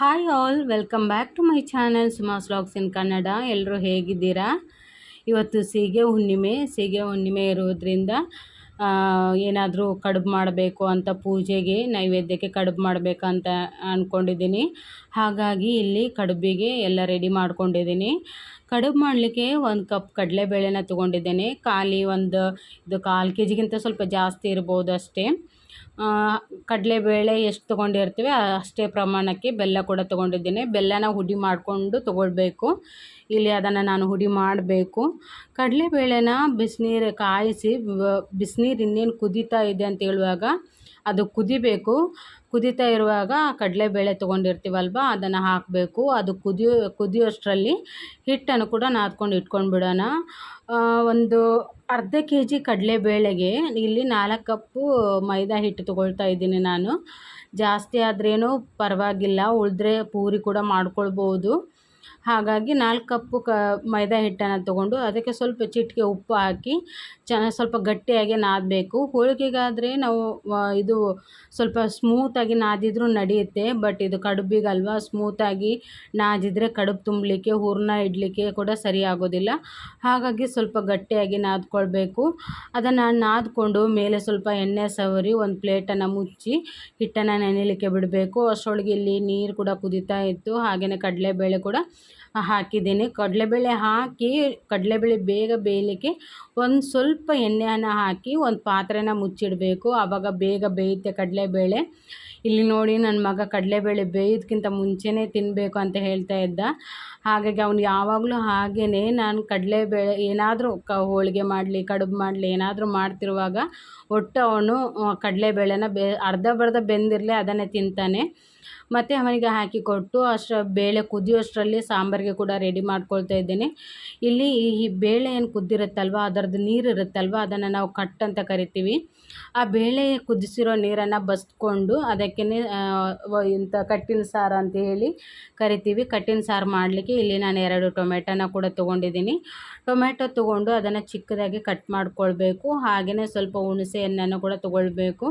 Hi all welcome back to my channel Suma's vlogs in Kannada ಎಲ್ಲರೂ ಹೇಗಿದ್ದೀರಾ? ಇವತ್ತು ಸೀಗೆ ಹುಣ್ಣಿಮೆ ಸೀಗೆ ಹುಣ್ಣಿಮೆ ಇರೋದ್ರಿಂದ ಏನಾದರೂ ಕಡುಬು ಮಾಡಬೇಕು ಅಂತ ಪೂಜೆಗೆ, ನೈವೇದ್ಯಕ್ಕೆ ಕಡುಬು ಮಾಡಬೇಕಂತ ಅಂದ್ಕೊಂಡಿದ್ದೀನಿ ಹಾಗಾಗಿ ಇಲ್ಲಿ ಕಡುಬಿಗೆ ಎಲ್ಲ ರೆಡಿ ಮಾಡ್ಕೊಂಡಿದ್ದೀನಿ. ಕಡುಬು ಮಾಡಲಿಕ್ಕೆ ಒಂದು ಕಪ್ ಕಡಲೆಬೇಳೆನ ತೊಗೊಂಡಿದ್ದೇನೆ. ಖಾಲಿ ಒಂದು, ಇದು ಕಾಲು ಕೆ ಜಿಗಿಂತ ಸ್ವಲ್ಪ ಜಾಸ್ತಿ ಇರ್ಬೋದು ಅಷ್ಟೇ. ಕಡಲೆಬೇಳೆ ಎಷ್ಟು ತೊಗೊಂಡಿರ್ತೀವಿ, ಅಷ್ಟೇ ಪ್ರಮಾಣಕ್ಕೆ ಬೆಲ್ಲ ಕೂಡ ತೊಗೊಂಡಿದ್ದೀನಿ. ಬೆಲ್ಲನ ಹುಡಿ ಮಾಡಿಕೊಂಡು ತೊಗೊಳ್ಬೇಕು. ಇಲ್ಲಿ ಅದನ್ನು ನಾನು ಹುಡಿ ಮಾಡಬೇಕು. ಕಡಲೆಬೇಳೆನ ಬಿಸಿನೀರು ಕಾಯಿಸಿ ಬಿಸಿನೀರು ಇನ್ನೇನು ಕುದೀತಾ ಇದೆ ಅಂತ ಹೇಳುವಾಗ ಅದು ಕುದಿಬೇಕು. ಕುದೀತಾ ಇರುವಾಗ ಕಡಲೆಬೇಳೆ ತೊಗೊಂಡಿರ್ತೀವಲ್ವ, ಅದನ್ನು ಹಾಕಬೇಕು. ಅದು ಕುದಿಯೋ ಕುದಿಯೋಷ್ಟರಲ್ಲಿ ಹಿಟ್ಟನ್ನು ಕೂಡ ನಾದ್ಕೊಂಡು ಇಟ್ಕೊಂಡು ಬಿಡೋಣ ಒಂದು ಅರ್ಧ ಕೆ ಜಿ ಕಡಲೆಬೇಳೆಗೆ ಇಲ್ಲಿ ನಾಲ್ಕು ಕಪ್ಪು ಮೈದಾ ಹಿಟ್ಟು ತೊಗೊಳ್ತಾ ಇದ್ದೀನಿ ನಾನು. ಜಾಸ್ತಿ ಆದ್ರೇನು ಪರವಾಗಿಲ್ಲ, ಉಳಿದ್ರೆ ಪೂರಿ ಕೂಡ ಮಾಡ್ಕೊಳ್ಬೋದು. ಹಾಗಾಗಿ ನಾಲ್ಕು ಕಪ್ಪು ಕ ಮೈದಾ ಹಿಟ್ಟನ್ನು ತಗೊಂಡು ಅದಕ್ಕೆ ಸ್ವಲ್ಪ ಚಿಟಿಕೆ ಉಪ್ಪು ಹಾಕಿ ಚೆನ್ನಾಗಿ ಸ್ವಲ್ಪ ಗಟ್ಟಿಯಾಗಿ ನಾದಬೇಕು. ಹೋಳಿಗೆಗಾದರೆ ನಾವು ಇದು ಸ್ವಲ್ಪ ಸ್ಮೂತಾಗಿ ನಾದಿದ್ರೂ ನಡೆಯುತ್ತೆ ಬಟ್ ಇದು ಕಡುಬಿಗಲ್ವ ಸ್ಮೂತಾಗಿ ನಾದಿದ್ರೆ ಕಡುಬು ತುಂಬಲಿಕ್ಕೆ, ಹೂರಣ ಇಡಲಿಕ್ಕೆ ಕೂಡ ಸರಿ ಆಗೋದಿಲ್ಲ. ಹಾಗಾಗಿ ಸ್ವಲ್ಪ ಗಟ್ಟಿಯಾಗಿ ನಾದ್ಕೊಳ್ಬೇಕು. ಅದನ್ನು ನಾದಿಕೊಂಡು ಮೇಲೆ ಸ್ವಲ್ಪ ಎಣ್ಣೆ ಸವರಿ ಒಂದು ಪ್ಲೇಟನ್ನು ಮುಚ್ಚಿ ಹಿಟ್ಟನ್ನು ನೆನೆಯಲಿಕ್ಕೆ ಬಿಡಬೇಕು. ಅಷ್ಟೊಳಗೆ ಇಲ್ಲಿ ನೀರು ಕೂಡ ಕುದೀತಾ ಇತ್ತು. ಹಾಗೆಯೇ ಕಡಲೆಬೇಳೆ ಕೂಡ ಹಾಕಿದ್ದೀನಿ. ಕಡಲೆಬೇಳೆ ಹಾಕಿ, ಕಡಲೆಬೇಳೆ ಬೇಗ ಬೇಯಲಿಕ್ಕೆ ಒಂದು ಸ್ವಲ್ಪ ಎಣ್ಣೆಯನ್ನು ಹಾಕಿ ಒಂದು ಪಾತ್ರೆನ ಮುಚ್ಚಿಡಬೇಕು. ಆವಾಗ ಬೇಗ ಬೇಯುತ್ತೆ ಕಡಲೆಬೇಳೆ. ಇಲ್ಲಿ ನೋಡಿ ನನ್ನ ಮಗ ಕಡಲೆಬೇಳೆ ಬೇಯೋದಕ್ಕಿಂತ ಮುಂಚೆನೇ ತಿನ್ನಬೇಕು ಅಂತ ಹೇಳ್ತಾ ಇದ್ದ. ಹಾಗಾಗಿ ಅವ್ನು ಯಾವಾಗಲೂ ಹಾಗೇ ನಾನು ಕಡಲೆಬೇಳೆ ಏನಾದರೂ ಕ ಹೋಳಿಗೆ ಮಾಡಲಿ, ಕಡುಬು ಮಾಡಲಿ, ಏನಾದರೂ ಮಾಡ್ತಿರುವಾಗ ಒಟ್ಟು ಅವನು ಕಡಲೆಬೇಳೆನ ಬೆ, ಅರ್ಧ ಬರ್ಧ ಬೆಂದಿರಲಿ, ಅದನ್ನೇ ತಿಂತಾನೆ. ಮತ್ತು ಅವನಿಗೆ ಹಾಕಿ ಕೊಟ್ಟು ಅಷ್ಟು ಬೇಳೆ ಕುದಿಯೋಷ್ಟರಲ್ಲಿ ಸಾಂಬಾರಿಗೆ ಕೂಡ ರೆಡಿ ಮಾಡ್ಕೊಳ್ತಾ ಇದ್ದೇನೆ. ಇಲ್ಲಿ ಈ ಬೇಳೆ ಏನು ಕುದ್ದಿರುತ್ತಲ್ವ, ಅದರದ್ದು ನೀರು ಇರುತ್ತಲ್ವ, ಅದನ್ನು ನಾವು ಕಟ್ ಅಂತ ಕರಿತೀವಿ. ಆ ಬೇಳೆ ಕುದಿಸಿರೋ ನೀರನ್ನು ಬಸ್ಕೊಂಡು ಅದಕ್ಕೆ ಇಂಥ ಕಟ್ಟಿನ ಸಾರು ಅಂತ ಹೇಳಿ ಕರಿತೀವಿ. ಕಟ್ಟಿನ ಸಾರು ಮಾಡಲಿಕ್ಕೆ ಇಲ್ಲಿ ನಾನು ಎರಡು ಟೊಮೆಟೊನ ಕೂಡ ತೊಗೊಂಡಿದ್ದೀನಿ. ಟೊಮೆಟೊ ತೊಗೊಂಡು ಅದನ್ನು ಚಿಕ್ಕದಾಗಿ ಕಟ್ ಮಾಡ್ಕೊಳ್ಬೇಕು. ಹಾಗೆಯೇ ಸ್ವಲ್ಪ ಹುಣಸೆ ಕೂಡ ತೊಗೊಳ್ಬೇಕು.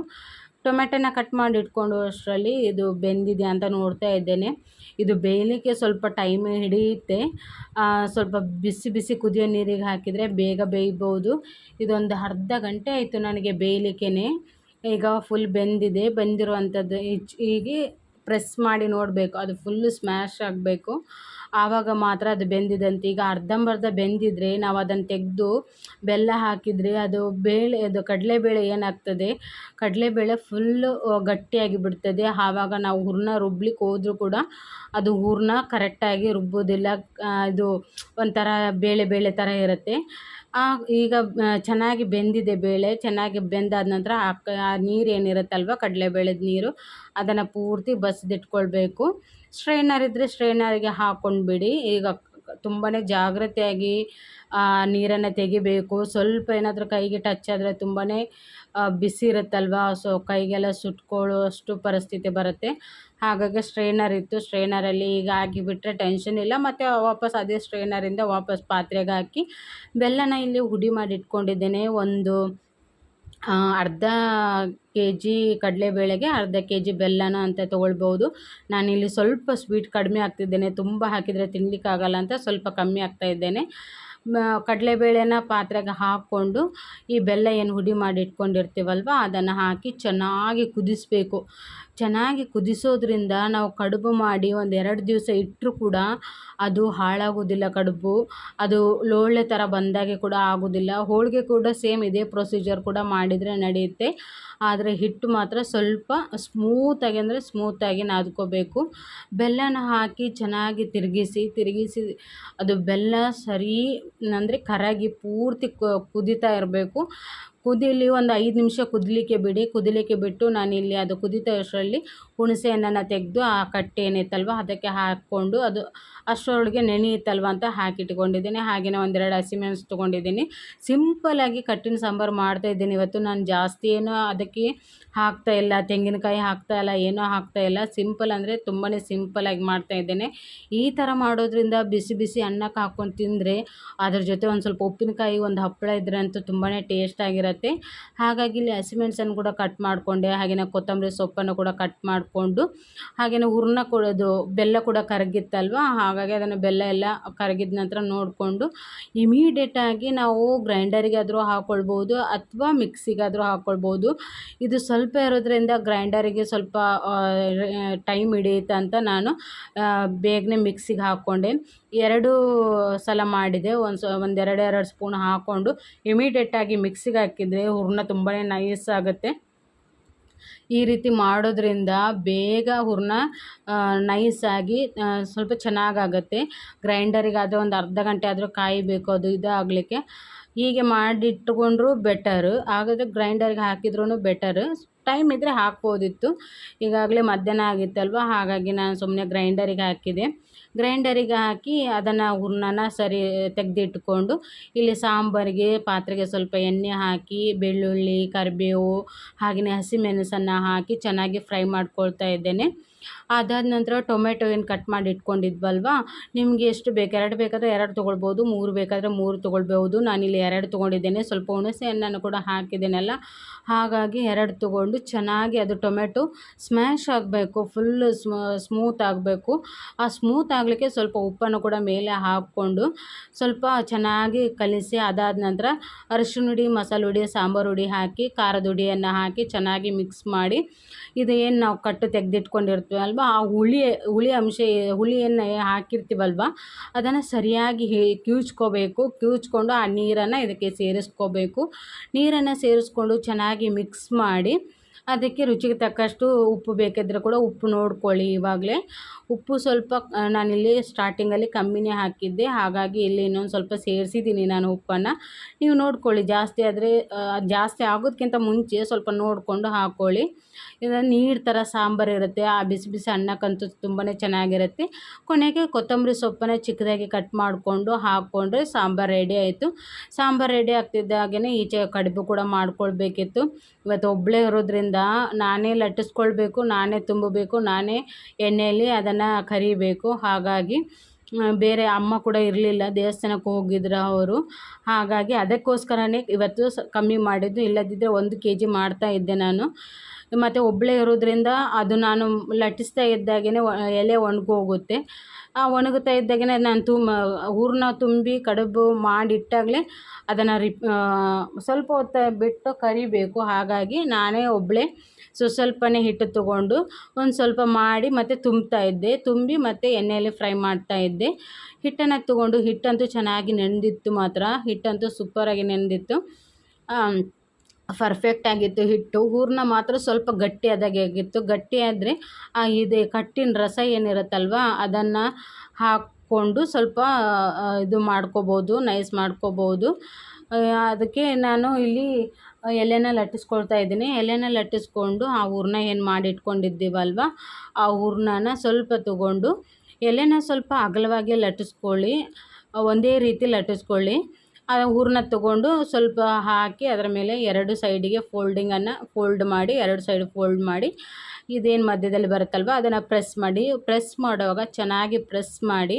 ಟೊಮೆಟೊನ ಕಟ್ ಮಾಡಿ ಇಟ್ಕೊಂಡು ಅಷ್ಟರಲ್ಲಿ ಇದು ಬೆಂದಿದೆ ಅಂತ ನೋಡ್ತಾ ಇದ್ದೇನೆ. ಇದು ಬೇಯಲಿಕ್ಕೆ ಸ್ವಲ್ಪ ಟೈಮ್ ಹಿಡಿಯುತ್ತೆ. ಸ್ವಲ್ಪ ಬಿಸಿ ಬಿಸಿ ಕುದಿಯೋ ನೀರಿಗೆ ಹಾಕಿದರೆ ಬೇಗ ಬೇಯ್ಬೋದು. ಇದೊಂದು ಅರ್ಧ ಗಂಟೆ ಆಯಿತು ನನಗೆ ಬೇಯಲಿಕ್ಕೆ ಈಗ ಫುಲ್ ಬೆಂದಿದೆ. ಬೆಂದಿರುವಂಥದ್ದು ಹೀಗೆ ಪ್ರೆಸ್ ಮಾಡಿ ನೋಡಬೇಕು, ಅದು ಫುಲ್ಲು ಸ್ಮ್ಯಾಶ್ ಆಗಬೇಕು. ಆವಾಗ ಮಾತ್ರ ಅದು ಬೆಂದಿದಂತೆ ಈಗ ಅರ್ಧಂಬರ್ಧ ಬೆಂದಿದ್ರೆ ನಾವು ಅದನ್ನು ತೆಗೆದು ಬೆಲ್ಲ ಹಾಕಿದರೆ ಅದು ಬೇಳೆ, ಅದು ಕಡಲೆಬೇಳೆ ಏನಾಗ್ತದೆ, ಕಡಲೆಬೇಳೆ ಫುಲ್ಲು ಗಟ್ಟಿಯಾಗಿ ಬಿಡ್ತದೆ. ಆವಾಗ ನಾವು ಹೂರಣ ರುಬ್ಲಿಕ್ಕೆ ಹೋದರೂ ಕೂಡ ಅದು ಹೂರಣ ಕರೆಕ್ಟಾಗಿ ರುಬ್ಬೋದಿಲ್ಲ. ಇದು ಒಂಥರ ಬೇಳೆ ಬೇಳೆ ಥರ ಇರುತ್ತೆ. ಈಗ ಚೆನ್ನಾಗಿ ಬೆಂದಿದೆ ಬೇಳೆ, ಚೆನ್ನಾಗಿ ಬೆಂದಾದ ನಂತರ ಆ ನೀರು ಏನಿರುತ್ತಲ್ವ ಕಡಲೆಬೇಳೆದ ನೀರು, ಅದನ್ನು ಪೂರ್ತಿ ಬಸಿದಿಟ್ಕೊಳ್ಬೇಕು. ಸ್ಟ್ರೈನರ್ ಇದ್ದರೆ ಸ್ಟ್ರೈನರಿಗೆ ಹಾಕ್ಕೊಂಡ್ಬಿಡಿ ಈಗ ತುಂಬಾ ಜಾಗ್ರತೆಯಾಗಿ ನೀರನ್ನು ತೆಗಿಬೇಕು. ಸ್ವಲ್ಪ ಏನಾದರೂ ಕೈಗೆ ಟಚ್ ಆದರೆ ತುಂಬಾ ಬಿಸಿ ಇರುತ್ತಲ್ವ? ಸೊ ಕೈಗೆಲ್ಲ ಸುಟ್ಕೊಳ್ಳುವಷ್ಟು ಪರಿಸ್ಥಿತಿ ಬರುತ್ತೆ. ಹಾಗಾಗಿ ಸ್ಟ್ರೈನರ್ ಇತ್ತು. ಸ್ಟ್ರೈನರಲ್ಲಿ ಈಗ ಹಾಕಿಬಿಟ್ರೆ ಟೆನ್ಷನ್ ಇಲ್ಲ. ಮತ್ತು ವಾಪಸ್ ಅದೇ ಸ್ಟ್ರೈನರಿಂದ ವಾಪಸ್ ಪಾತ್ರೆಗೆ ಹಾಕಿ, ಬೆಲ್ಲನ ಇಲ್ಲಿ ಹುಡಿ ಮಾಡಿ ಇಟ್ಕೊಂಡಿದ್ದೇನೆ. ಒಂದು ಅರ್ಧ ಕೆ ಜಿ ಕಡಲೆಬೇಳೆಗೆ ಅರ್ಧ ಕೆ ಜಿ ಬೆಲ್ಲನ ಅಂತ ತೊಗೊಳ್ಬೋದು. ನಾನಿಲ್ಲಿ ಸ್ವಲ್ಪ ಸ್ವೀಟ್ ಕಡಿಮೆ ಹಾಕ್ತಿದ್ದೇನೆ ತುಂಬ ಹಾಕಿದರೆ ತಿನ್ನಲಿಕ್ಕಾಗಲ್ಲ ಅಂತ ಸ್ವಲ್ಪ ಕಮ್ಮಿ ಇದ್ದೇನೆ. ಕಡಲೆಬೇಳೆನ ಪಾತ್ರೆಗೆ ಹಾಕ್ಕೊಂಡು ಈ ಬೆಲ್ಲ ಏನು ಹುಡಿ ಮಾಡಿ ಇಟ್ಕೊಂಡಿರ್ತೀವಲ್ವ, ಅದನ್ನು ಹಾಕಿ ಚೆನ್ನಾಗಿ ಕುದಿಸಬೇಕು. ಚೆನ್ನಾಗಿ ಕುದಿಸೋದ್ರಿಂದ ನಾವು ಕಡುಬು ಮಾಡಿ ಒಂದು ಎರಡು ದಿವಸ ಇಟ್ಟರೂ ಕೂಡ ಅದು ಹಾಳಾಗೋದಿಲ್ಲ ಕಡುಬು. ಅದು ಲೋಳೆ ಥರ ಬಂದಾಗೆ ಕೂಡ ಆಗೋದಿಲ್ಲ. ಹೋಳಿಗೆ ಕೂಡ ಸೇಮ್ ಇದೇ ಪ್ರೊಸೀಜರ್ ಕೂಡ ಮಾಡಿದರೆ ನಡೆಯುತ್ತೆ. ಆದರೆ ಹಿಟ್ಟು ಮಾತ್ರ ಸ್ವಲ್ಪ ಸ್ಮೂತಾಗಿ ಅಂದರೆ ಸ್ಮೂತಾಗಿ ನಾದ್ಕೋಬೇಕು. ಬೆಲ್ಲನ ಹಾಕಿ ಚೆನ್ನಾಗಿ ತಿರುಗಿಸಿ ತಿರುಗಿಸಿ ಅದು ಬೆಲ್ಲ ಸರಿ ಅಂದರೆ ಕರಗಿ ಪೂರ್ತಿ ಕುದಿತಾ ಇರಬೇಕು. ಕುದೀಲಿ ಒಂದು ಐದು ನಿಮಿಷ ಕುದಲಿಕ್ಕೆ ಬಿಡಿ. ಕುದಿಲಿಕ್ಕೆ ಬಿಟ್ಟು ನಾನಿಲ್ಲಿ ಅದು ಕುದೀತಾ ಅಷ್ಟರಲ್ಲಿ ಹುಣಸೆ ಹಣ್ಣನ್ನು ತೆಗೆದು ಆ ಕಟ್ಟೆ ಏನೈತಲ್ವ ಅದಕ್ಕೆ ಹಾಕ್ಕೊಂಡು ಅದು ಅಷ್ಟರೊಳಗೆ ನೆನೆಯುತ್ತಲ್ವ ಅಂತ ಹಾಕಿಟ್ಕೊಂಡಿದ್ದೀನಿ. ಹಾಗೆಯೇ ಒಂದೆರಡು ಹಸಿಮೆಣಸು ತೊಗೊಂಡಿದ್ದೀನಿ. ಸಿಂಪಲಾಗಿ ಕಟ್ಟಿನ ಸಾಂಬಾರು ಮಾಡ್ತಾಯಿದ್ದೀನಿ ಇವತ್ತು ನಾನು ಜಾಸ್ತಿ ಏನೋ ಅದಕ್ಕೆ ಹಾಕ್ತಾ ಇಲ್ಲ. ತೆಂಗಿನಕಾಯಿ ಹಾಕ್ತಾ ಇಲ್ಲ, ಏನೂ ಹಾಕ್ತಾ ಇಲ್ಲ. ಸಿಂಪಲ್ ಅಂದರೆ ತುಂಬಾ ಮಾಡ್ತಾ ಇದ್ದೇನೆ. ಈ ಥರ ಮಾಡೋದ್ರಿಂದ ಬಿಸಿ ಬಿಸಿ ಅನ್ನಕ್ಕೆ ಹಾಕ್ಕೊಂಡು ತಿಂದರೆ ಅದ್ರ ಜೊತೆ ಒಂದು ಸ್ವಲ್ಪ ಉಪ್ಪಿನಕಾಯಿ ಒಂದು ಹಪ್ಪಳ ಇದ್ದರೆ ಅಂತೂ ತುಂಬಾ ಟೇಸ್ಟಾಗಿರುತ್ತೆ ಇರುತ್ತೆ. ಹಾಗಾಗಿ ಇಲ್ಲಿ ಹಸಿಮೆಣಸನ್ನು ಕೂಡ ಕಟ್ ಮಾಡಿಕೊಂಡೆ ಹಾಗೆಯೇ ಕೊತ್ತಂಬರಿ ಸೊಪ್ಪನ್ನು ಕೂಡ ಕಟ್ ಮಾಡಿಕೊಂಡು ಹಾಗೆಯೇ ಹುರ್ನ ಕೊಡೋದು ಬೆಲ್ಲ ಕೂಡ ಕರಗಿತ್ತಲ್ವ? ಹಾಗಾಗಿ ಅದನ್ನು ಬೆಲ್ಲ ಎಲ್ಲ ಕರಗಿದ ನಂತರ ನೋಡಿಕೊಂಡು ಇಮಿಡಿಯೇಟಾಗಿ ನಾವು ಗ್ರೈಂಡರಿಗಾದರೂ ಹಾಕ್ಕೊಳ್ಬೋದು ಅಥವಾ ಮಿಕ್ಸಿಗಾದರೂ ಹಾಕ್ಕೊಳ್ಬೋದು ಇದು ಸ್ವಲ್ಪ ಇರೋದ್ರಿಂದ ಗ್ರೈಂಡರಿಗೆ ಸ್ವಲ್ಪ ಟೈಮ್ ಹಿಡಿಯುತ್ತೆ ಅಂತ ನಾನು ಬೇಗನೆ ಮಿಕ್ಸಿಗೆ ಹಾಕ್ಕೊಂಡೆ ಎರಡು ಸಲ ಮಾಡಿದೆ. ಒಂದು ಸ ಒಂದೆರಡೆರಡು ಎರಡು ಸ್ಪೂನ್ ಹಾಕ್ಕೊಂಡು ಇಮಿಡಿಯೇಟಾಗಿ ಮಿಕ್ಸಿಗೆ ಹಾಕಿದರೆ ಹೂರಣ ತುಂಬಾ ನೈಸ್ ಆಗುತ್ತೆ. ಈ ರೀತಿ ಮಾಡೋದ್ರಿಂದ ಬೇಗ ಹೂರಣ ನೈಸಾಗಿ ಸ್ವಲ್ಪ ಚೆನ್ನಾಗಾಗುತ್ತೆ. ಗ್ರೈಂಡರಿಗಾದರೆ ಒಂದು ಅರ್ಧ ಗಂಟೆ ಆದರೂ ಕಾಯಬೇಕು, ಅದು ಇದಾಗಲಿಕ್ಕೆ. ಹೀಗೆ ಮಾಡಿಟ್ಕೊಂಡ್ರೂ ಬೆಟರ್ ಹಾಗಾದರೆ ಗ್ರೈಂಡರಿಗೆ ಹಾಕಿದ್ರೂ ಬೆಟರು ಟೈಮ್ ಇದ್ದರೆ ಹಾಕ್ಬೋದಿತ್ತು. ಈಗಾಗಲೇ ಮಧ್ಯಾಹ್ನ ಆಗಿತ್ತಲ್ವ? ಹಾಗಾಗಿ ನಾನು ಸುಮ್ಮನೆ ಗ್ರೈಂಡರಿಗೆ ಹಾಕಿದೆ. ಗ್ರೈಂಡರಿಗೆ ಹಾಕಿ ಅದನ್ನು ಹೂರ್ಣನ ಸರಿ ತೆಗೆದಿಟ್ಕೊಂಡು, ಇಲ್ಲಿ ಸಾಂಬಾರಿಗೆ ಪಾತ್ರೆಗೆ ಸ್ವಲ್ಪ ಎಣ್ಣೆ ಹಾಕಿ, ಬೆಳ್ಳುಳ್ಳಿ, ಕರಿಬೇವು ಹಾಗೆಯೇ ಹಸಿಮೆಣಸನ್ನು ಹಾಕಿ ಚೆನ್ನಾಗಿ ಫ್ರೈ ಮಾಡ್ಕೊಳ್ತಾ ಇದ್ದೇನೆ. ಅದಾದ ನಂತರ ಟೊಮೆಟೊ ಏನು ಕಟ್ ಮಾಡಿ ಇಟ್ಕೊಂಡಿದ್ವಲ್ವ? ನಿಮಗೆ ಎಷ್ಟು ಬೇಕು? ಎರಡು ಬೇಕಾದರೆ ಎರಡು ತೊಗೊಳ್ಬೋದು, ಮೂರು ಬೇಕಾದರೆ ಮೂರು ತೊಗೊಳ್ಬೋದು ನಾನಿಲ್ಲಿ ಎರಡು ತೊಗೊಂಡಿದ್ದೇನೆ. ಸ್ವಲ್ಪ ಹುಣಸೆ ಹಣ್ಣನ್ನು ಕೂಡ ಹಾಕಿದ್ದೇನಲ್ಲ, ಹಾಗಾಗಿ ಎರಡು ತೊಗೊಂಡು ಚೆನ್ನಾಗಿ ಅದು ಟೊಮೆಟೊ ಸ್ಮ್ಯಾಶ್ ಆಗಬೇಕು ಫುಲ್ಲು ಸ್ಮೂತ್ ಆಗಬೇಕು. ಆ ಸ್ಮೂತ್ ಆಗಲಿಕ್ಕೆ ಸ್ವಲ್ಪ ಉಪ್ಪನ್ನು ಕೂಡ ಮೇಲೆ ಹಾಕ್ಕೊಂಡು ಸ್ವಲ್ಪ ಚೆನ್ನಾಗಿ ಕಲಿಸಿ, ಅದಾದ ನಂತರ ಅರಿಶಿನ ಹುಡಿ ಮಸಾಲೆ ಹುಡಿ, ಸಾಂಬಾರು ಹುಡಿ ಹಾಕಿ, ಖಾರದ ಹುಡಿಯನ್ನು ಹಾಕಿ ಚೆನ್ನಾಗಿ ಮಿಕ್ಸ್ ಮಾಡಿ, ಇದು ಏನು ನಾವು ಕಟ್ಟು ತೆಗೆದಿಟ್ಕೊಂಡಿರ್ತೀವಲ್ವ? ಆ ಹುಳಿ ಹುಳಿ ಅಂಶ, ಹುಳಿಯನ್ನು ಹಾಕಿರ್ತೀವಲ್ವ? ಅದನ್ನು ಸರಿಯಾಗಿ ಹೇ ಕಿವುಚ್ಕೋಬೇಕು ಕಿವುಚ್ಕೊಂಡು ಆ ನೀರನ್ನು ಇದಕ್ಕೆ ಸೇರಿಸ್ಕೋಬೇಕು. ನೀರನ್ನು ಸೇರಿಸ್ಕೊಂಡು ಚೆನ್ನಾಗಿ ಮಿಕ್ಸ್ ಮಾಡಿ ಅದಕ್ಕೆ ರುಚಿಗೆ ತಕ್ಕಷ್ಟು ಉಪ್ಪು ಬೇಕಿದ್ದರೆ ಕೂಡ ಉಪ್ಪು ನೋಡ್ಕೊಳ್ಳಿ ಇವಾಗಲೇ. ಉಪ್ಪು ಸ್ವಲ್ಪ ನಾನಿಲ್ಲಿ ಸ್ಟಾರ್ಟಿಂಗಲ್ಲಿ ಕಮ್ಮಿನೇ ಹಾಕಿದ್ದೆ. ಹಾಗಾಗಿ ಇಲ್ಲಿ ಇನ್ನೊಂದು ಸ್ವಲ್ಪ ಸೇರಿಸಿದ್ದೀನಿ ನಾನು ಉಪ್ಪನ್ನು. ನೀವು ನೋಡ್ಕೊಳ್ಳಿ, ಜಾಸ್ತಿ ಆದರೆ ಜಾಸ್ತಿ ಆಗೋದಕ್ಕಿಂತ ಮುಂಚೆ ಸ್ವಲ್ಪ ನೋಡಿಕೊಂಡು ಹಾಕ್ಕೊಳ್ಳಿ ಇದು ನೀರು ಥರ ಸಾಂಬಾರು ಇರುತ್ತೆ, ಆ ಬಿಸಿ ಬಿಸಿ ಅನ್ನಕ್ಕಂತೂ ತುಂಬಾ ಚೆನ್ನಾಗಿರುತ್ತೆ. ಕೊನೆಗೆ ಕೊತ್ತಂಬರಿ ಸೊಪ್ಪನ್ನು ಚಿಕ್ಕದಾಗಿ ಕಟ್ ಮಾಡಿಕೊಂಡು ಹಾಕ್ಕೊಂಡ್ರೆ ಸಾಂಬಾರು ರೆಡಿ ಆಯಿತು. ಸಾಂಬಾರು ರೆಡಿ ಆಗ್ತಿದ್ದಾಗೇ ಈಚೆ ಕಡುಬು ಕೂಡ ಮಾಡ್ಕೊಳ್ಬೇಕಿತ್ತು. ಇವತ್ತು ಒಬ್ಬಳೇ ಇರೋದ್ರಿಂದ ನಾನೇ ಲಟ್ಟಿಸ್ಕೊಳ್ಬೇಕು, ನಾನೇ ತುಂಬಬೇಕು, ನಾನೇ ಎಣ್ಣೆಯಲ್ಲಿ ಅದನ್ನು ಕರಿಬೇಕು. ಹಾಗಾಗಿ ಬೇರೆ ಅಮ್ಮ ಕೂಡ ಇರಲಿಲ್ಲ, ದೇವಸ್ಥಾನಕ್ಕೆ ಹೋಗಿದ್ರು ಅವರು. ಹಾಗಾಗಿ ಅದಕ್ಕೋಸ್ಕರನೇ ಇವತ್ತು ಕಮ್ಮಿ ಮಾಡಿದ್ದು. ಇಲ್ಲದಿದ್ದರೆ ಒಂದು ಕೆ ಜಿ ಮಾಡ್ತಾ ಇದ್ದೆ ನಾನು. ಮತ್ತು ಒಬ್ಬಳೇ ಇರೋದ್ರಿಂದ ಅದು ನಾನು ಲಟ್ಟಿಸ್ತಾ ಇದ್ದಾಗೇ ಎಲೆ ಒಣಗೋಗುತ್ತೆ ಆ ಒಣಗುತ್ತಾ ಇದ್ದಾಗೆ ನಾನು ತುಂಬ ಹೂರಣ ತುಂಬಿ ಕಡುಬು ಮಾಡಿಟ್ಟಾಗಲೇ ಅದನ್ನು ರಿಪ್ ಸ್ವಲ್ಪ ಹೊತ್ತು ಬಿಟ್ಟು ಕರಿಬೇಕು. ಹಾಗಾಗಿ ನಾನೇ ಒಬ್ಬಳೇ ಸೊ, ಸ್ವಲ್ಪನೇ ಹಿಟ್ಟು ತೊಗೊಂಡು ಒಂದು ಸ್ವಲ್ಪ ಮಾಡಿ ಮತ್ತು ತುಂಬ್ತಾ ಇದ್ದೆ. ತುಂಬಿ ಮತ್ತು ಎಣ್ಣೆಯಲ್ಲಿ ಫ್ರೈ ಮಾಡ್ತಾ ಇದ್ದೆ. ಹಿಟ್ಟನ್ನು ತೊಗೊಂಡು ಹಿಟ್ಟಂತೂ ಚೆನ್ನಾಗಿ ನೆನೆದಿತ್ತು ಮಾತ್ರ. ಹಿಟ್ಟಂತೂ ಸೂಪರಾಗಿ ನೆನೆದಿತ್ತು ಆಗಿತ್ತು ಹಿಟ್ಟು. ಹೂರಣ ಮಾತ್ರ ಸ್ವಲ್ಪ ಗಟ್ಟಿಯಾದಾಗೆ ಆಗಿತ್ತು. ಗಟ್ಟಿಯಾದರೆ ಇದೆ ಕಟ್ಟಿನ ರಸ ಏನಿರುತ್ತಲ್ವ, ಅದನ್ನು ಹಾಕ್ಕೊಂಡು ಸ್ವಲ್ಪ ಇದು ಮಾಡ್ಕೋಬೋದು ನೈಸ್ ಮಾಡ್ಕೋಬೋದು. ಅದಕ್ಕೆ ನಾನು ಇಲ್ಲಿ ಎಲೆನ ಲಟ್ಟಿಸ್ಕೊಳ್ತಾ ಇದ್ದೀನಿ. ಎಲೆನ ಲಟ್ಟಿಸ್ಕೊಂಡು ಆ ಹೂರಣ ಏನು ಮಾಡಿಟ್ಕೊಂಡಿದ್ದೀವಲ್ವ, ಆ ಹೂರಣನ ಸ್ವಲ್ಪ ತಗೊಂಡು ಎಲೆನ ಸ್ವಲ್ಪ ಅಗಲವಾಗಿ ಲಟ್ಟಿಸ್ಕೊಳ್ಳಿ ಒಂದೇ ರೀತಿ ಲಟ್ಟಿಸ್ಕೊಳ್ಳಿ. ಆ ಹೂರಣ ತೊಗೊಂಡು ಸ್ವಲ್ಪ ಹಾಕಿ ಅದರ ಮೇಲೆ ಎರಡು ಸೈಡಿಗೆ ಫೋಲ್ಡಿಂಗನ್ನು ಫೋಲ್ಡ್ ಮಾಡಿ, ಎರಡು ಸೈಡ್ ಫೋಲ್ಡ್ ಮಾಡಿ, ಇದೇನು ಮಧ್ಯದಲ್ಲಿ ಬರುತ್ತಲ್ವ ಅದನ್ನು ಪ್ರೆಸ್ ಮಾಡಿ, ಪ್ರೆಸ್ ಮಾಡುವಾಗ ಚೆನ್ನಾಗಿ ಪ್ರೆಸ್ ಮಾಡಿ,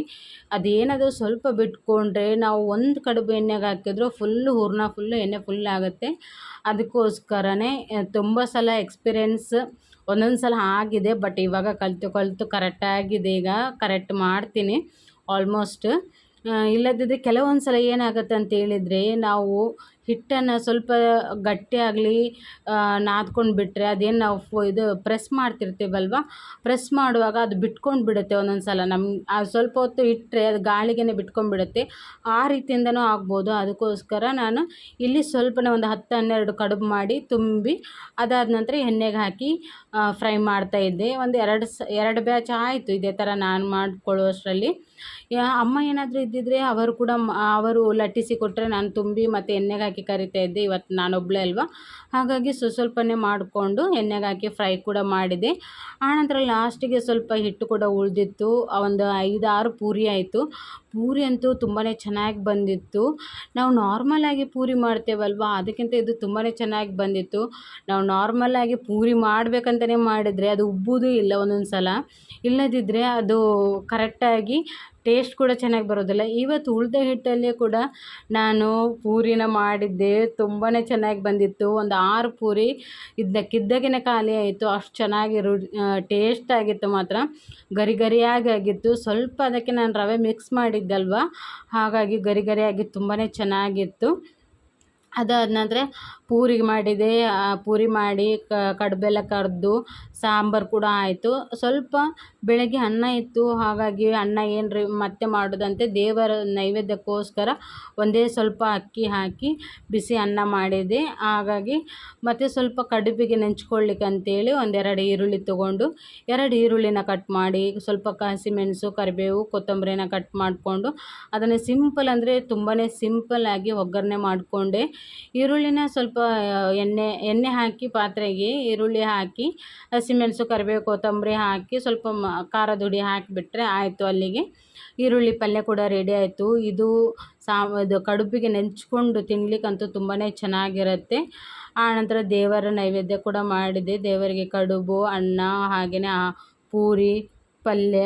ಅದೇನದು ಸ್ವಲ್ಪ ಬಿಟ್ಕೊಂಡ್ರೆ ನಾವು ಒಂದು ಕಡುಬು ಎಣ್ಣೆಗೆ ಹಾಕಿದ್ರು ಫುಲ್ಲು ಹೂರಣ ಫುಲ್ಲು ಎಣ್ಣೆ ಫುಲ್ ಆಗುತ್ತೆ. ಅದಕ್ಕೋಸ್ಕರನೇ ತುಂಬ ಸಲ ಎಕ್ಸ್ಪೀರಿಯೆನ್ಸ್ ಒಂದೊಂದು ಸಲ ಆಗಿದೆ ಬಟ್ ಇವಾಗ ಕಲಿತು ಕಲಿತು ಕರೆಕ್ಟಾಗಿದೆ ಈಗ ಕರೆಕ್ಟ್ ಮಾಡ್ತೀನಿ. ಆಲ್ಮೋಸ್ಟ್ ಇಲ್ಲದಿದ್ದರೆ ಕೆಲವೊಂದು ಸಲ ಏನಾಗುತ್ತೆ ಅಂತ ಹೇಳಿದರೆ ನಾವು ಹಿಟ್ಟನ್ನು ಸ್ವಲ್ಪ ಗಟ್ಟಿಯಾಗಲಿ ನಾದ್ಕೊಂಡು ಬಿಟ್ಟರೆ ಅದೇನು ನಾವು ಫೊ, ಇದು ಪ್ರೆಸ್ ಮಾಡ್ತಿರ್ತೀವಲ್ವ? ಪ್ರೆಸ್ ಮಾಡುವಾಗ ಅದು ಬಿಟ್ಕೊಂಡು ಬಿಡುತ್ತೆ ಒಂದೊಂದು ಸಲ. ನಮ್ಮ ಸ್ವಲ್ಪ ಹೊತ್ತು ಇಟ್ಟರೆ ಅದು ಗಾಳಿಗೆನೇ ಬಿಟ್ಕೊಂಡ್ಬಿಡುತ್ತೆ ಆ ರೀತಿಯಿಂದನೂ ಆಗ್ಬೋದು. ಅದಕ್ಕೋಸ್ಕರ ನಾನು ಇಲ್ಲಿ ಸ್ವಲ್ಪನೇ ಒಂದು ಹತ್ತು ಹನ್ನೆರಡು ಕಡುಬು ಮಾಡಿ ತುಂಬಿ, ಅದಾದ ನಂತರ ಎಣ್ಣೆಗೆ ಹಾಕಿ ಫ್ರೈ ಮಾಡ್ತಾಯಿದ್ದೆ ಒಂದು ಎರಡು ಸ, ಎರಡು ಬ್ಯಾಚ್ ಆಯಿತು ಇದೇ ಥರ ನಾನು ಮಾಡಿಕೊಳ್ಳುವಷ್ಟರಲ್ಲಿ. ಅಮ್ಮ ಏನಾದರೂ ಇದ್ದಿದ್ರೆ ಅವರು ಕೂಡ ಅವರು ಲಟ್ಟಿಸಿ ಕೊಟ್ಟರೆ ನಾನು ತುಂಬಿ ಮತ್ತು ಎಣ್ಣೆಗೆ ಹಾಕಿ ಕರಿತಾ ಇದ್ದೆ, ಇವತ್ತು ನಾನೊಬ್ಬಳೇ ಅಲ್ವಾ? ಹಾಗಾಗಿ ಸ್ವಸ್ವಲ್ಪನೇ ಮಾಡಿಕೊಂಡು ಎಣ್ಣೆಗೆ ಹಾಕಿ ಫ್ರೈ ಕೂಡ ಮಾಡಿದೆ. ಆನಂತರ ಲಾಸ್ಟಿಗೆ ಸ್ವಲ್ಪ ಹಿಟ್ಟು ಕೂಡ ಉಳಿದಿತ್ತು. ಒಂದು ಐದಾರು ಪೂರಿ ಆಯಿತು. ಪೂರಿ ಅಂತೂ ತುಂಬಾ ಚೆನ್ನಾಗಿ ಬಂದಿತ್ತು. ನಾವು ನಾರ್ಮಲಾಗಿ ಪೂರಿ ಮಾಡ್ತೇವಲ್ವ? ಅದಕ್ಕಿಂತ ಇದು ತುಂಬಾ ಚೆನ್ನಾಗಿ ಬಂದಿತ್ತು. ನಾವು ನಾರ್ಮಲಾಗಿ ಪೂರಿ ಮಾಡಬೇಕಂತಲೇ ಮಾಡಿದರೆ ಅದು ಉಬ್ಬುವುದೂ ಇಲ್ಲ ಒಂದೊಂದು ಸಲ ಇಲ್ಲದಿದ್ದರೆ ಅದು ಕರೆಕ್ಟಾಗಿ ಟೇಸ್ಟ್ ಕೂಡ ಚೆನ್ನಾಗಿ ಬರೋದಿಲ್ಲ. ಇವತ್ತು ಉಳಿದ ಹಿಟ್ಟಲ್ಲಿ ಕೂಡ ನಾನು ಪೂರಿನ ಮಾಡಿದ್ದೆ. ತುಂಬಾ ಚೆನ್ನಾಗಿ ಬಂದಿತ್ತು. ಒಂದು ಆರು ಪೂರಿ ಇದ್ದಕ್ಕಿದ್ದಾಗಿನ ಖಾಲಿ ಆಯಿತು. ಅಷ್ಟು ಚೆನ್ನಾಗಿ ರು ಟೇಸ್ಟ್ ಆಗಿತ್ತು ಮಾತ್ರ. ಗರಿ ಗರಿಯಾಗಿ ಆಗಿತ್ತು. ಸ್ವಲ್ಪ ಅದಕ್ಕೆ ನಾನು ರವೆ ಮಿಕ್ಸ್ ಮಾಡಿದ್ದಲ್ವ? ಹಾಗಾಗಿ ಗರಿ ಗರಿಯಾಗಿ ತುಂಬಾ ಚೆನ್ನಾಗಿತ್ತು. ಅದಾದ ನಂತರ ಪೂರಿ ಮಾಡಿದೆ ಪೂರಿ ಮಾಡಿ ಕಡುಬೆಲ್ಲ ಕರೆದು ಸಾಂಬಾರು ಕೂಡ ಆಯಿತು. ಸ್ವಲ್ಪ ಬೆಳಗ್ಗೆ ಅನ್ನ ಇತ್ತು, ಹಾಗಾಗಿ ಅನ್ನ ಏನು ರೀ ಮತ್ತೆ ಮಾಡೋದಂತೆ ದೇವರ ನೈವೇದ್ಯಕ್ಕೋಸ್ಕರ ಒಂದೇ ಸ್ವಲ್ಪ ಅಕ್ಕಿ ಹಾಕಿ ಬಿಸಿ ಅನ್ನ ಮಾಡಿದೆ. ಹಾಗಾಗಿ ಮತ್ತು ಸ್ವಲ್ಪ ಕಡುಬಿಗೆ ನೆಂಚ್ಕೊಳ್ಳಿಕ್ಕೆ ಅಂತೇಳಿ ಒಂದೆರಡು ಈರುಳ್ಳಿ ತೊಗೊಂಡು, ಎರಡು ಈರುಳ್ಳಿನ ಕಟ್ ಮಾಡಿ, ಸ್ವಲ್ಪ ಹಸಿಮೆಣಸು, ಕರಿಬೇವು, ಕೊತ್ತಂಬರಿನ ಕಟ್ ಮಾಡಿಕೊಂಡು ಅದನ್ನು ಸಿಂಪಲ್ ಅಂದರೆ ತುಂಬಾ ಸಿಂಪಲ್ಲಾಗಿ ಒಗ್ಗರಣೆ ಮಾಡಿಕೊಂಡೆ. ಈರುಳ್ಳಿನ ಸ್ವಲ್ಪ ಎಣ್ಣೆ ಎಣ್ಣೆ ಹಾಕಿ ಪಾತ್ರೆಗೆ ಈರುಳ್ಳಿ ಹಾಕಿ, ಹಸಿಮೆಣಸು, ಕರಿಬೇವು, ಕೊತ್ತಂಬರಿ ಹಾಕಿ ಸ್ವಲ್ಪ ಮ, ಖಾರದ ಹುಡಿ ಹಾಕಿಬಿಟ್ರೆ ಆಯಿತು ಅಲ್ಲಿಗೆ. ಈರುಳ್ಳಿ ಪಲ್ಯ ಕೂಡ ರೆಡಿ ಆಯಿತು. ಇದು ಸಾ, ಇದು ಕಡುಬಿಗೆ ನೆಂಚ್ಕೊಂಡು ತಿನ್ನಲಿಕ್ಕಂತೂ ತುಂಬಾ ಚೆನ್ನಾಗಿರುತ್ತೆ. ಆನಂತರ ದೇವರ ನೈವೇದ್ಯ ಕೂಡ ಮಾಡಿದೆ. ದೇವರಿಗೆ ಕಡುಬು, ಅನ್ನ ಹಾಗೆಯೇ ಪೂರಿ, ಪಲ್ಯ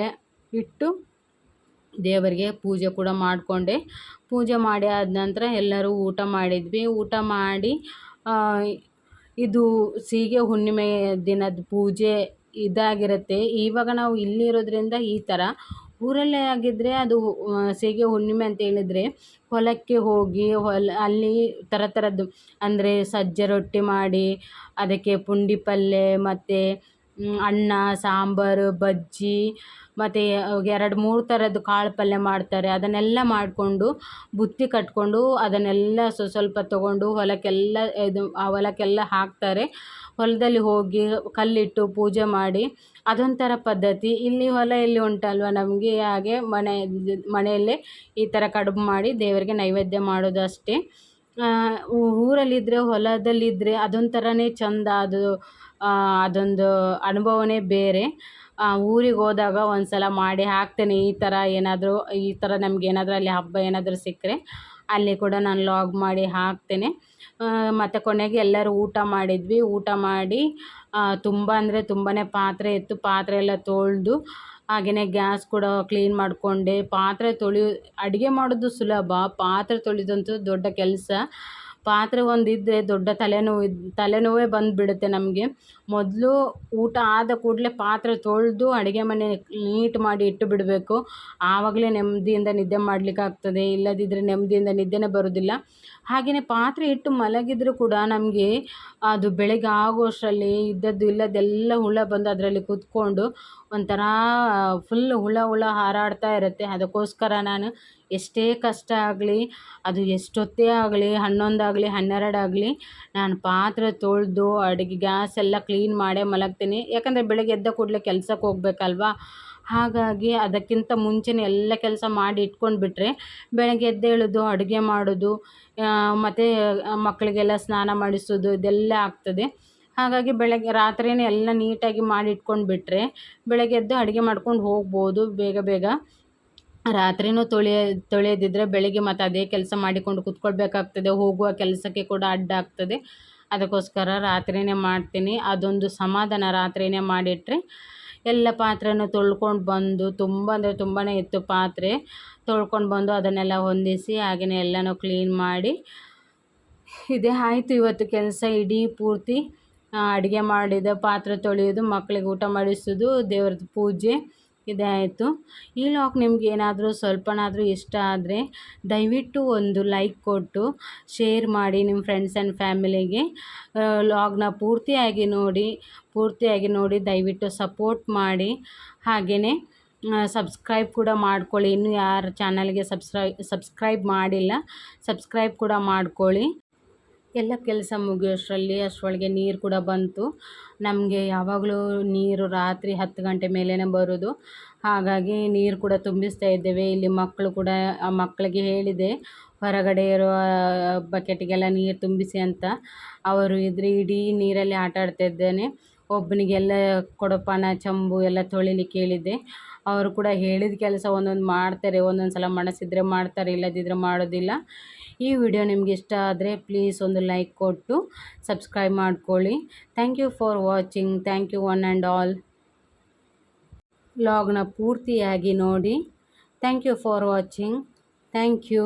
ಇಟ್ಟು ದೇವರಿಗೆ ಪೂಜೆ ಕೂಡ ಮಾಡಿಕೊಂಡೆ. ಪೂಜೆ ಮಾಡಿ ಆದ ನಂತರ ಎಲ್ಲರೂ ಊಟ ಮಾಡಿದ್ವಿ. ಊಟ ಮಾಡಿ ಇದು ಸೀಗೆ ಹುಣ್ಣಿಮೆ ದಿನದ ಪೂಜೆ ಇದಾಗಿರುತ್ತೆ. ಇವಾಗ ನಾವು ಇಲ್ಲಿರೋದ್ರಿಂದ ಈ ಥರ ಊರಲ್ಲೇ ಆಗಿದ್ದರೆ ಅದು ಸೀಗೆ ಹುಣ್ಣಿಮೆ ಅಂತ ಹೇಳಿದರೆ ಹೊಲಕ್ಕೆ ಹೋಗಿ ಹೊಲ, ಅಲ್ಲಿ ಥರ ಥರದ್ದು ಅಂದರೆ ಸಜ್ಜೆ ರೊಟ್ಟಿ ಮಾಡಿ, ಅದಕ್ಕೆ ಪುಂಡಿ ಪಲ್ಯ ಮತ್ತು ಅನ್ನ, ಸಾಂಬಾರು, ಬಜ್ಜಿ ಮತ್ತು ಎರಡು ಮೂರು ಥರದ್ದು ಕಾಳು ಪಲ್ಯ ಮಾಡ್ತಾರೆ. ಅದನ್ನೆಲ್ಲ ಮಾಡಿಕೊಂಡು ಬುತ್ತಿ ಕಟ್ಟಿಕೊಂಡು ಅದನ್ನೆಲ್ಲ ಸ್ವಲ್ಪ ತೊಗೊಂಡು ಹೊಲಕ್ಕೆಲ್ಲ, ಇದು, ಆ ಹೊಲಕ್ಕೆಲ್ಲ ಹಾಕ್ತಾರೆ. ಹೊಲದಲ್ಲಿ ಹೋಗಿ ಕಲ್ಲಿಟ್ಟು ಪೂಜೆ ಮಾಡಿ ಅದೊಂಥರ ಪದ್ಧತಿ. ಇಲ್ಲಿ ಹೊಲ ಇಲ್ಲಿ ಉಂಟಲ್ವ ನಮಗೆ? ಹಾಗೆ ಮನೆ, ಮನೆಯಲ್ಲೇ ಈ ಥರ ಕಡುಬು ಮಾಡಿ ದೇವರಿಗೆ ನೈವೇದ್ಯ ಮಾಡೋದು ಅಷ್ಟೇ. ಊರಲ್ಲಿದ್ದರೆ ಹೊಲದಲ್ಲಿದ್ದರೆ ಅದೊಂಥರನೇ ಚಂದ. ಅದು ಅದೊಂದು ಅನುಭವನೇ ಬೇರೆ. ಊರಿಗೆ ಹೋದಾಗ ಒಂದು ಸಲ ಮಾಡಿ ಹಾಕ್ತೇನೆ. ಈ ಥರ ಏನಾದರೂ, ಈ ಥರ ನಮ್ಗೆ ಏನಾದರೂ ಅಲ್ಲಿ ಹಬ್ಬ ಏನಾದರೂ ಸಿಕ್ಕರೆ ಅಲ್ಲಿ ಕೂಡ ನಾನು ಲಾಗ್ ಮಾಡಿ ಹಾಕ್ತೇನೆ. ಮತ್ತು ಕೊನೆಗೆ ಎಲ್ಲರೂ ಊಟ ಮಾಡಿದ್ವಿ. ಊಟ ಮಾಡಿ ತುಂಬ ಅಂದರೆ ತುಂಬಾ ಪಾತ್ರೆ ಇತ್ತು ಪಾತ್ರೆ ಎಲ್ಲ ತೊಳೆದು ಹಾಗೆಯೇ ಗ್ಯಾಸ್ ಕೂಡ ಕ್ಲೀನ್ ಮಾಡಿಕೊಂಡೆ. ಪಾತ್ರೆ ತೊಳೆಯೋ ಅಡುಗೆ ಮಾಡೋದು ಸುಲಭ. ಪಾತ್ರೆ ತೊಳೆಯೋದಂತೂ ದೊಡ್ಡ ಕೆಲಸ. ಪಾತ್ರೆ ಒಂದು ಇದ್ದರೆ ದೊಡ್ಡ ತಲೆನೋವು ತಲೆನೋವೇ ಬಂದುಬಿಡುತ್ತೆ ನಮಗೆ. ಮೊದಲು ಊಟ ಆದ ಕೂಡಲೇ ಪಾತ್ರೆ ತೊಳೆದು ಅಡುಗೆ ಮನೆ ನೀಟ್ ಮಾಡಿ ಇಟ್ಟು ಬಿಡಬೇಕು. ಆವಾಗಲೇ ನೆಮ್ಮದಿಯಿಂದ ನಿದ್ದೆ ಮಾಡಲಿಕ್ಕಾಗ್ತದೆ ಇಲ್ಲದಿದ್ದರೆ ನೆಮ್ಮದಿಯಿಂದ ನಿದ್ದೆನೇ ಬರೋದಿಲ್ಲ. ಹಾಗೆಯೇ ಪಾತ್ರೆ ಇಟ್ಟು ಮಲಗಿದರೂ ಕೂಡ ನಮಗೆ ಅದು ಬೆಳಗ್ಗೆ ಆಗುವಷ್ಟರಲ್ಲಿ ಇದ್ದದ್ದು ಇಲ್ಲದ್ದೆಲ್ಲ ಹುಳ ಬಂದು ಅದರಲ್ಲಿ ಕೂತ್ಕೊಂಡು ಒಂಥರ ಫುಲ್ ಹುಳ ಹುಳ ಹಾರಾಡ್ತಾ ಇರುತ್ತೆ. ಅದಕ್ಕೋಸ್ಕರ ನಾನು ಎಷ್ಟೇ ಕಷ್ಟ ಆಗಲಿ, ಅದು ಎಷ್ಟೊತ್ತೇ ಆಗಲಿ, ಹನ್ನೊಂದಾಗಲಿ, ಹನ್ನೆರಡಾಗಲಿ, ನಾನು ಪಾತ್ರೆ ತೊಳೆದು ಅಡುಗೆ, ಗ್ಯಾಸ್ ಎಲ್ಲ ಕ್ಲೀನ್ ಮಾಡೇ ಮಲಗ್ತೀನಿ. ಯಾಕಂದರೆ ಬೆಳಗ್ಗೆ ಎದ್ದ ಕೂಡಲೇ ಕೆಲಸಕ್ಕೆ ಹೋಗ್ಬೇಕಲ್ವಾ? ಹಾಗಾಗಿ ಅದಕ್ಕಿಂತ ಮುಂಚೆನೇ ಎಲ್ಲ ಕೆಲಸ ಮಾಡಿ ಇಟ್ಕೊಂಡು ಬಿಟ್ಟರೆ ಬೆಳಗ್ಗೆ ಎದ್ದೇಳೋದು ಅಡುಗೆ ಮಾಡೋದು ಮತ್ತು ಮಕ್ಕಳಿಗೆಲ್ಲ ಸ್ನಾನ ಮಾಡಿಸೋದು ಇದೆಲ್ಲ ಆಗ್ತದೆ. ಹಾಗಾಗಿ ಬೆಳಗ್ಗೆ ರಾತ್ರಿಯೇ ಎಲ್ಲ ನೀಟಾಗಿ ಮಾಡಿ ಇಟ್ಕೊಂಡು ಬಿಟ್ಟರೆ ಬೆಳಗ್ಗೆ ಎದ್ದು ಅಡುಗೆ ಮಾಡ್ಕೊಂಡು ಹೋಗ್ಬೋದು ಬೇಗ ಬೇಗ. ರಾತ್ರಿನೂ ತೊಳೆಯ ತೊಳೆಯದಿದ್ದರೆ ಬೆಳಗ್ಗೆ ಮತ್ತು ಅದೇ ಕೆಲಸ ಮಾಡಿಕೊಂಡು ಕುತ್ಕೊಳ್ಬೇಕಾಗ್ತದೆ. ಹೋಗುವ ಕೆಲಸಕ್ಕೆ ಕೂಡ ಅಡ್ಡ ಆಗ್ತದೆ. ಅದಕ್ಕೋಸ್ಕರ ರಾತ್ರಿಯೇ ಮಾಡ್ತೀನಿ. ಅದೊಂದು ಸಮಾಧಾನ ರಾತ್ರಿಯೇ ಮಾಡಿಟ್ಟರೆ ಎಲ್ಲ ಪಾತ್ರೆನೂ ತೊಳ್ಕೊಂಡು ಬಂದು ತುಂಬ ಅಂದರೆ ತುಂಬಾ ಇತ್ತು ಪಾತ್ರೆ ತೊಳ್ಕೊಂಡು ಬಂದು ಅದನ್ನೆಲ್ಲ ಹೊಂದಿಸಿ ಹಾಗೆಯೇ ಎಲ್ಲನೂ ಕ್ಲೀನ್ ಮಾಡಿ ಇದೇ. ಆಯಿತು ಇವತ್ತು ಕೆಲಸ ಇಡೀ ಪೂರ್ತಿ. ಅಡುಗೆ ಮಾಡಿದ ಪಾತ್ರೆ ತೊಳೆಯೋದು ಮಕ್ಕಳಿಗೆ ಊಟ ಮಾಡಿಸೋದು ದೇವ್ರದ್ದು ಪೂಜೆ. ಇದೇ ಆಯಿತು. ಈ ಲಾಕ್ ನಿಮ್ಗೆ ಏನಾದರೂ ಸ್ವಲ್ಪನಾದರೂ ಇಷ್ಟ ಆದರೆ ದಯವಿಟ್ಟು ಒಂದು ಲೈಕ್ ಕೊಟ್ಟು, ಶೇರ್ ಮಾಡಿ ನಿಮ್ಮ ಫ್ರೆಂಡ್ಸ್ ಆ್ಯಂಡ್ ಫ್ಯಾಮಿಲಿಗೆ ಲಾಗ್ನ ಪೂರ್ತಿಯಾಗಿ ನೋಡಿ ಪೂರ್ತಿಯಾಗಿ ನೋಡಿ ದಯವಿಟ್ಟು ಸಪೋರ್ಟ್ ಮಾಡಿ. ಹಾಗೆಯೇ ಸಬ್ಸ್ಕ್ರೈಬ್ ಕೂಡ ಮಾಡ್ಕೊಳ್ಳಿ. ಇನ್ನೂ ಯಾರು ಚಾನಲ್ಗೆ ಸಬ್ಸ್ಕ್ರೈ ಸಬ್ಸ್ಕ್ರೈಬ್ ಮಾಡಿಲ್ಲ ಸಬ್ಸ್ಕ್ರೈಬ್ ಕೂಡ ಮಾಡ್ಕೊಳ್ಳಿ. ಎಲ್ಲ ಕೆಲಸ ಮುಗಿಯೋಷ್ಟರಲ್ಲಿ ಅಷ್ಟರೊಳಗೆ ನೀರು ಕೂಡ ಬಂತು. ನಮಗೆ ಯಾವಾಗಲೂ ನೀರು ರಾತ್ರಿ ಹತ್ತು ಗಂಟೆ ಮೇಲೇ ಬರೋದು ಹಾಗಾಗಿ ನೀರು ಕೂಡ ತುಂಬಿಸ್ತಾ ಇದ್ದೇವೆ. ಇಲ್ಲಿ ಮಕ್ಕಳು ಕೂಡ, ಆ ಮಕ್ಕಳಿಗೆ ಹೇಳಿದೆ, ಹೊರಗಡೆ ಇರುವ ಬಕೆಟಿಗೆಲ್ಲ ನೀರು ತುಂಬಿಸಿ ಅಂತ. ಅವರು ಇದ್ರೆ ಇಡೀ ನೀರಲ್ಲಿ ಆಟ ಆಡ್ತಾ ಇದ್ದೇನೆ. ಒಬ್ಬನಿಗೆಲ್ಲ ಕೊಡಪಾನ ಚಂಬು ಎಲ್ಲ ತೊಳಿಲಿಕ್ಕೆ ಹೇಳಿದ್ದೆ. ಅವರು ಕೂಡ ಹೇಳಿದ ಕೆಲಸ ಒಂದೊಂದು ಮಾಡ್ತಾರೆ, ಒಂದೊಂದು ಸಲ ಮನಸ್ಸಿದ್ರೆ ಮಾಡ್ತಾರೆ ಇಲ್ಲದಿದ್ದರೆ ಮಾಡೋದಿಲ್ಲ. ಈ ವಿಡಿಯೋ ನಿಮಗೆ ಇಷ್ಟ ಆದರೆ ಪ್ಲೀಸ್ ಒಂದು ಲೈಕ್ ಕೊಟ್ಟು ಸಬ್ಸ್ಕ್ರೈಬ್ ಮಾಡ್ಕೊಳ್ಳಿ. Thank you for watching thank you one and all ಲಾಗ್ನ ಪೂರ್ತಿಯಾಗಿ ನೋಡಿ. Thank you for watching thank you